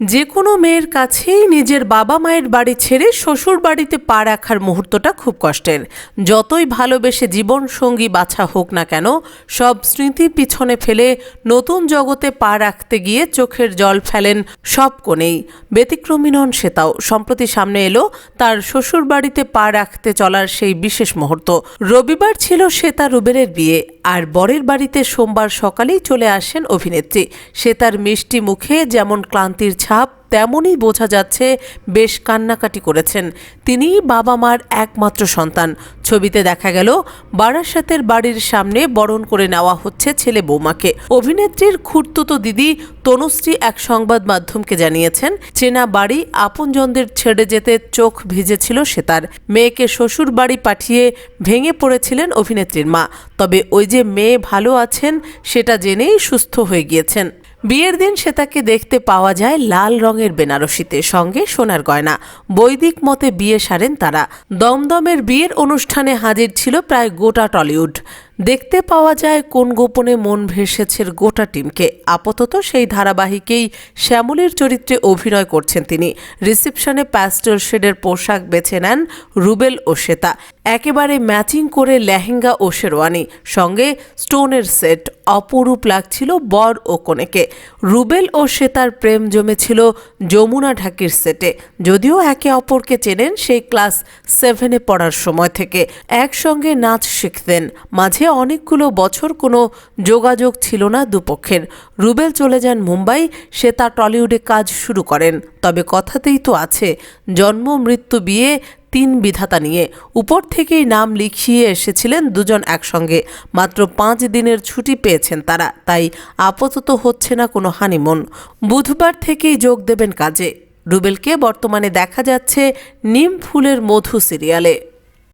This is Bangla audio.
যে কোনো মেয়ের কাছেই নিজের বাবা মায়ের বাড়ি ছেড়ে শ্বশুর বাড়িতে পা রাখার মুহূর্তটা খুব কষ্টের। যতই ভালোবেসে জীবন সঙ্গী বাছা হোক না কেন, সব স্মৃতি পিছনে ফেলে নতুন জগতে পা রাখতে গিয়ে চোখের জল ফেলেন সব কোণেই। ব্যতিক্রমী নন সেটাও সম্প্রতি সামনে এলো তার শ্বশুর বাড়িতে পা রাখতে চলার সেই বিশেষ মুহূর্ত। রবিবার ছিল শ্বেতা রুবেলের বিয়ে। আর বরের বাড়িতে সোমবার সকালেই চলে আসেন অভিনেত্রী। সে তার মিষ্টি মুখে যেমন ক্লান্তির ছাপ তেমনই বোঝা যাচ্ছে বেশ কান্নাকাটি করেছেন। তিনিই বাবা মার একমাত্র সন্তান। ছবিতে দেখা গেল, বারাসাতের বাড়ির সামনে বরণ করে নেওয়া হচ্ছে ছেলে বৌমাকে। অভিনেত্রীর খুঁড়তুতো দিদি তনুশ্রী এক সংবাদ মাধ্যমকে জানিয়েছেন, চেনা বাড়ি আপনজনদের ছেড়ে যেতে চোখ ভিজেছিল সে তার। মেয়েকে শ্বশুর বাড়ি পাঠিয়ে ভেঙে পড়েছিলেন অভিনেত্রীর মা। তবে ওই যে মেয়ে ভালো আছেন, সেটা জেনেই সুস্থ হয়ে গিয়েছেন। বিয়ের দিন সে তাকে দেখতে পাওয়া যায় লাল রঙের বেনারসিতে সঙ্গে সোনার গয়না। বৈদিক মতে বিয়ে সারেন তারা। দমদমের বিয়ের অনুষ্ঠানে হাজির ছিল প্রায় গোটা টলিউড। দেখতে পাওয়া যায় কোন গোপনে মন ভেসেছে গোটা টিমকে। আপাতত সেই ধারাবাহিকেই শ্যামলীর চরিত্রে অভিনয় করছেন তিনি। রিসেপশনে প্যাস্টেল শেডের পোশাক বেছে নেন রুবেল ও শ্বেতা। একেবারে ম্যাচিং করে লেহেঙ্গা ও শেরওয়ানি। সঙ্গে স্টোনের সেট অপরূপ লাগছিল বর ও কনেকে। রুবেল ও শ্বেতার প্রেম জমেছিল যমুনা ঢাকির সেটে। যদিও একে অপরকে চেনেন সেই ক্লাস সেভেনে পড়ার সময় থেকে। একসঙ্গে নাচ শিখতেন। মাঝে অনেকগুলো বছর কোনো যোগাযোগ ছিল না দুপক্ষের। রুবেল চলে যান মুম্বাই, সে তার টলিউডে কাজ শুরু করেন। তবে কথাতেই তো আছে, জন্ম, মৃত্যু, বিয়ে, তিন বিধাতা নিয়ে। উপর থেকেই নাম লিখিয়ে এসেছিলেন দুজন একসঙ্গে। মাত্র পাঁচ দিনের ছুটি পেয়েছেন তারা, তাই আপাতত হচ্ছে না কোনো হানিমুন। বুধবার থেকেই যোগ দেবেন কাজে। রুবেলকে বর্তমানে দেখা যাচ্ছে নিম ফুলের মধু সিরিয়ালে।